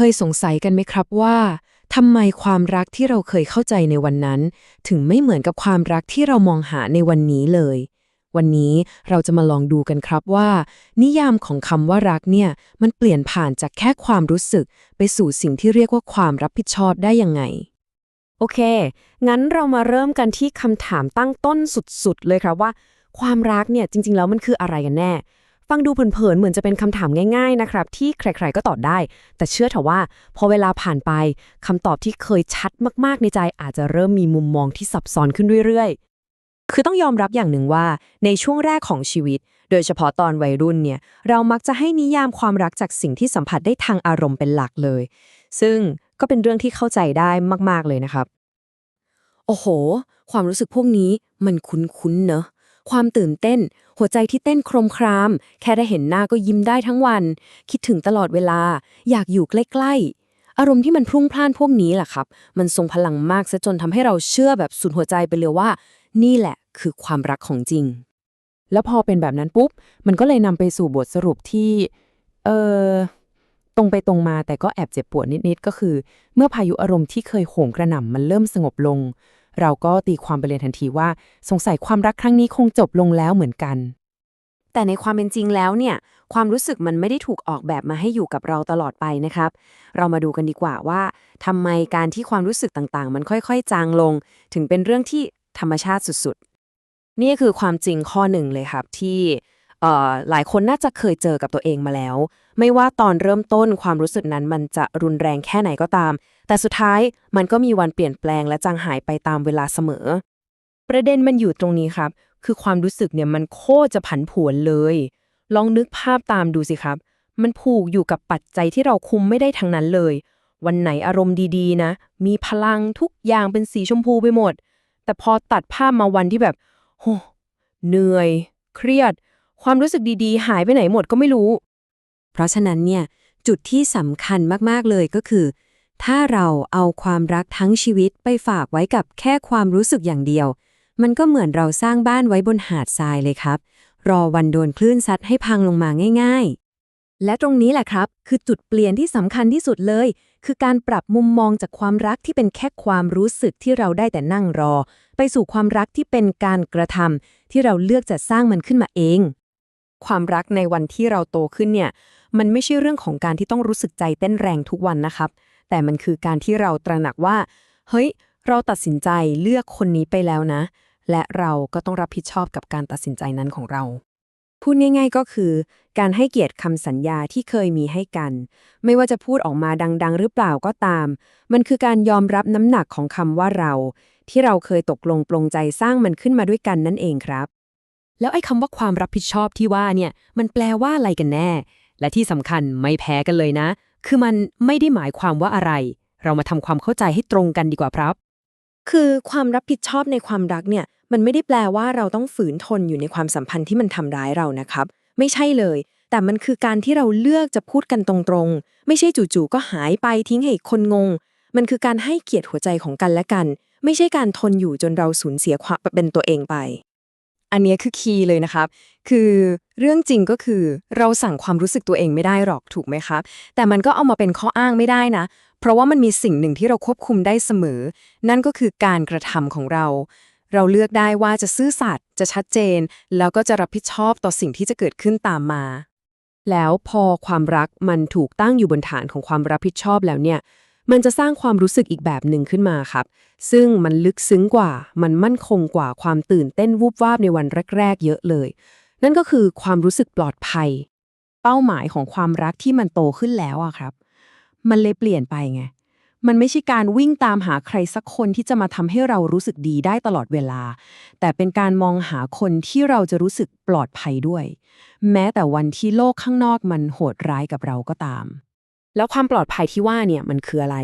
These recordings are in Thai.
เคยสงสัยกันไหมครับว่าทำไมความรักที่เราเคยเข้าใจในวันนั้น ถึงไม่เหมือนกับความรักที่เรามองหาในวันนี้เลย วันนี้เราจะมาลองดูกันครับว่า นิยามของคำว่ารักเนี่ยมันเปลี่ยนผ่านจากแค่ความรู้สึก ไปสู่สิ่งที่เรียกว่าความรับผิดชอบได้ยังไง โอเค งั้นเรามาเริ่มกันที่คำถามตั้งต้นสุดๆ เลยครับว่า ความรักเนี่ยจริง ๆ แล้วมันคืออะไรกันแน่ ฟังดูเผินๆเหมือนจะเป็นคำถามง่าย ๆนะครับ ที่ใคร ๆก็ตอบได้ แต่เชื่อเถอะว่า พอเวลาผ่านไปคำตอบที่เคยชัดมากๆในใจอาจจะเริ่มมีมุมมองที่ซับซ้อนขึ้นเรื่อยๆ คือต้องยอมรับอย่างหนึ่งว่า ในช่วงแรกของชีวิต โดยเฉพาะตอนวัยรุ่นเนี่ยเรามักจะให้นิยามความรักจากสิ่งที่สัมผัสได้ทางอารมณ์เป็นหลักเลย ซึ่งก็เป็นเรื่องที่เข้าใจได้มากๆเลยนะครับ โอ้โห ความรู้สึกพวกนี้มันคุ้นๆเนอะความตื่นเต้น หัวใจที่เต้นโครมคราม แค่ได้เห็นหน้าก็ยิ้มได้ทั้งวัน คิดถึงตลอดเวลา อยากอยู่ใกล้ๆ อารมณ์ที่มันพรุ่งพล่านพวกนี้แหละครับ มันทรงพลังมากซะจนทำให้เราเชื่อแบบสุดหัวใจไปเลยว่า นี่แหละคือความรักของจริง แล้วพอเป็นแบบนั้นปุ๊บ มันก็เลยนำไปสู่บทสรุปที่ เออตรงไปตรงมาแต่ก็แอบเจ็บปวดนิดๆก็คือ เมื่อพายุอารมณ์ที่เคยโหมกระหน่ำมันเริ่มสงบลง เราก็ตีความไปเลยทันทีว่า สงสัยความรักครั้งนี้คงจบลงแล้วเหมือนกัน แต่ในความเป็นจริงแล้วเนี่ย ความรู้สึกมันไม่ได้ถูกออกแบบมาให้อยู่กับเราตลอดไปนะครับ เรามาดูกันดีกว่าว่าทำไมการที่ความรู้สึกต่างๆ มันค่อยๆ จางลง ถึงเป็นเรื่องที่ธรรมชาติสุดๆ นี่คือความจริงข้อหนึ่งเลยครับที่ หลายคนน่าจะเคยเจอกับตัวเองมาแล้ว ไม่ว่าตอนเริ่มต้นความรู้สึกนั้นมันจะรุนแรงแค่ไหนก็ตาม แต่สุดท้ายมันก็มีวันเปลี่ยนแปลงและจางหายไปตามเวลาเสมอ ประเด็นมันอยู่ตรงนี้ครับ คือความรู้สึกเนี่ยมันโคตรจะผันผวนเลย ลองนึกภาพตามดูสิครับ มันผูกอยู่กับปัจจัยที่เราคุมไม่ได้ทั้งนั้นเลย วันไหนอารมณ์ดีๆ นะ มีพลังทุกอย่างเป็นสีชมพูไปหมด แต่พอตัดภาพมาวันที่แบบโหเหนื่อย เครียด ความรู้สึกดีๆ หายไปไหนหมดก็ไม่รู้ เพราะฉะนั้นเนี่ย จุดที่สำคัญมาก ๆ เลยก็คือ ถ้าเราเอาความรักทั้งชีวิตไปฝากไว้กับแค่ความรู้สึกอย่างเดียว มันก็เหมือนเราสร้างบ้านไว้บนหาดทรายเลยครับ รอวันโดนคลื่นซัดให้พังลงมาง่าย ๆ และตรงนี้แหละครับ คือจุดเปลี่ยนที่สำคัญที่สุดเลย คือการปรับมุมมองจากความรักที่เป็นแค่ความรู้สึกที่เราได้แต่นั่งรอ ไปสู่ความรักที่เป็นการกระทำที่เราเลือกจะสร้างมันขึ้นมาเอง ความรักในวันที่เราโตขึ้นเนี่ย มันไม่ใช่เรื่องของการที่ต้องรู้สึกใจเต้นแรงทุกวันนะครับ แต่มันคือการที่เราตระหนักว่า เฮ้ย เราตัดสินใจเลือกคนนี้ไปแล้วนะ และเราก็ต้องรับผิดชอบกับการตัดสินใจนั้นของเรา พูดง่ายๆก็คือ การให้เกียรติคำสัญญาที่เคยมีให้กัน ไม่ว่าจะพูดออกมาดัง ๆ หรือเปล่าก็ตาม มันคือการยอมรับน้ำหนักของคำว่าเรา ที่เราเคยตกลงปลงใจสร้างมันขึ้นมาด้วยกันนั่นเองครับ แล้วไอ้คำว่าความรับผิดชอบที่ว่าเนี่ยมันแปลว่าอะไรกันแน่ และที่สำคัญไม่แพ้กันเลยนะ คือมันไม่ได้หมายความว่าอะไร เรามาทำความเข้าใจให้ตรงกันดีกว่าครับ คือความรับผิดชอบในความรักเนี่ย มันไม่ได้แปลว่าเราต้องฝืนทนอยู่ในความสัมพันธ์ที่มันทำร้ายเรานะครับ ไม่ใช่เลย แต่มันคือการที่เราเลือกจะพูดกันตรงๆ ไม่ใช่จู่ๆก็หายไปทิ้งให้คนงง มันคือการให้เกียรติหัวใจของกันและกัน ไม่ใช่การทนอยู่จนเราสูญเสียความเป็นตัวเองไป อันนี้คือคีย์เลยนะครับ คือเรื่องจริงก็คือเราสั่งความรู้สึกตัวเองไม่ได้หรอกถูกไหมครับ แต่มันก็เอามาเป็นข้ออ้างไม่ได้นะ เพราะว่ามันมีสิ่งหนึ่งที่เราควบคุมได้เสมอ นั่นก็คือการกระทำของเรา เราเลือกได้ว่าจะซื่อสัตย์จะชัดเจน แล้วก็จะรับผิดชอบต่อสิ่งที่จะเกิดขึ้นตามมา แล้วพอความรักมันถูกตั้งอยู่บนฐานของความรับผิดชอบแล้วเนี่ย มันจะสร้างความรู้สึกอีกแบบหนึ่งขึ้นมาครับ ซึ่งมันลึกซึ้งกว่า มันมั่นคงกว่าความตื่นเต้นวูบวาบในวันแรก ๆ เยอะเลย นั่นก็คือความรู้สึกปลอดภัย เป้าหมายของความรักที่มันโตขึ้นแล้วอะครับ มันเลยเปลี่ยนไปไง มันไม่ใช่การวิ่งตามหาใครสักคนที่จะมาทำให้เรารู้สึกดีได้ตลอดเวลา แต่เป็นการมองหาคนที่เราจะรู้สึกปลอดภัยด้วย แม้แต่วันที่โลกข้างนอกมันโหดร้ายกับเราก็ตาม แล้วความปลอดภัยที่ว่าเนี่ยมันคืออะไร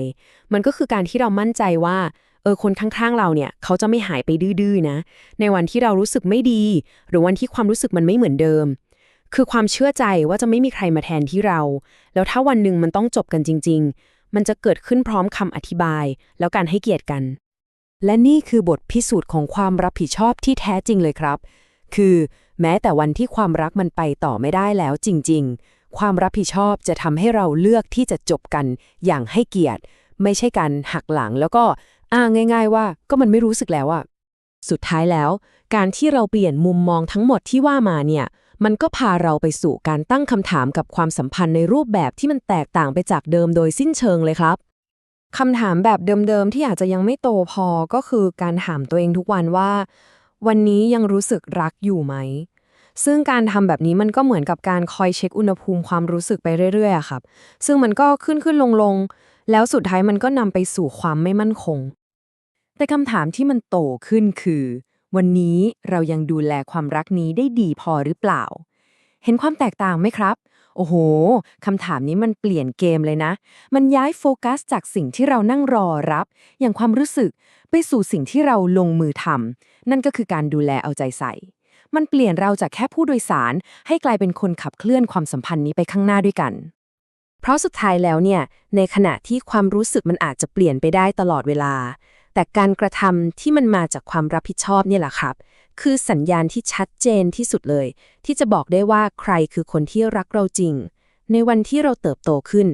มันก็คือการที่เรามั่นใจว่าเออคนข้างๆเราเนี่ยเขาจะไม่หายไปดื้อๆนะ ในวันที่เรารู้สึกไม่ดี หรือวันที่ความรู้สึกมันไม่เหมือนเดิม คือความเชื่อใจว่าจะไม่มีใครมาแทนที่เรา แล้วถ้าวันหนึ่งมันต้องจบกันจริง ๆ มันจะเกิดขึ้นพร้อมคำอธิบาย แล้วการให้เกียรติกัน และนี่คือบทพิสูจน์ของความรับผิดชอบที่แท้จริงเลยครับ คือ แม้แต่วันที่ความรักมันไปต่อไม่ได้แล้วจริง ๆ ความรับผิดชอบจะทำให้เราเลือกที่จะจบกันอย่างให้เกียรติ ไม่ใช่การหักหลังแล้วก็อ้างง่าย ๆ ว่าก็มันไม่รู้สึกแล้วอะสุดท้ายแล้ว การที่เราเปลี่ยนมุมมองทั้งหมดที่ว่ามาเนี่ย มันก็พาเราไปสู่การตั้งคำถามกับความสัมพันธ์ในรูปแบบที่มันแตกต่างไปจากเดิมโดยสิ้นเชิงเลยครับคำถามแบบเดิมๆที่อาจจะยังไม่โตพอก็คือการถามตัวเองทุกวันว่า วันนี้ยังรู้สึกรักอยู่ไหม ซึ่งการทำแบบนี้มันก็เหมือนกับการคอยเช็คอุณหภูมิความรู้สึกไปเรื่อยๆครับ ซึ่งมันก็ขึ้นขึ้นลงลงแล้วสุดท้ายมันก็นำไปสู่ความไม่มั่นคง แต่คำถามที่มันโตขึ้นคือ วันนี้เรายังดูแลความรักนี้ได้ดีพอหรือเปล่า เห็นความแตกต่างไหมครับ โอ้โหคำถามนี้มันเปลี่ยนเกมเลยนะ มันย้ายโฟกัสจากสิ่งที่เรานั่งรอรับ อย่างความรู้สึกไปสู่สิ่งที่เราลงมือทำนั่นก็คือการดูแลเอาใจใส่ มันเปลี่ยนเราจากแค่ผู้โดยสาร ให้กลายเป็นคนขับเคลื่อนความสัมพันธ์นี้ไปข้างหน้าด้วยกัน เพราะสุดท้ายแล้วเนี่ย ในขณะที่ความรู้สึกมันอาจจะเปลี่ยนไปได้ตลอดเวลา แต่การกระทำที่มันมาจากความรับผิดชอบเนี่ยแหละครับ คือสัญญาณที่ชัดเจนที่สุดเลย ที่จะบอกได้ว่าใครคือคนที่รักเราจริง ในวันที่เราเติบโตขึ้น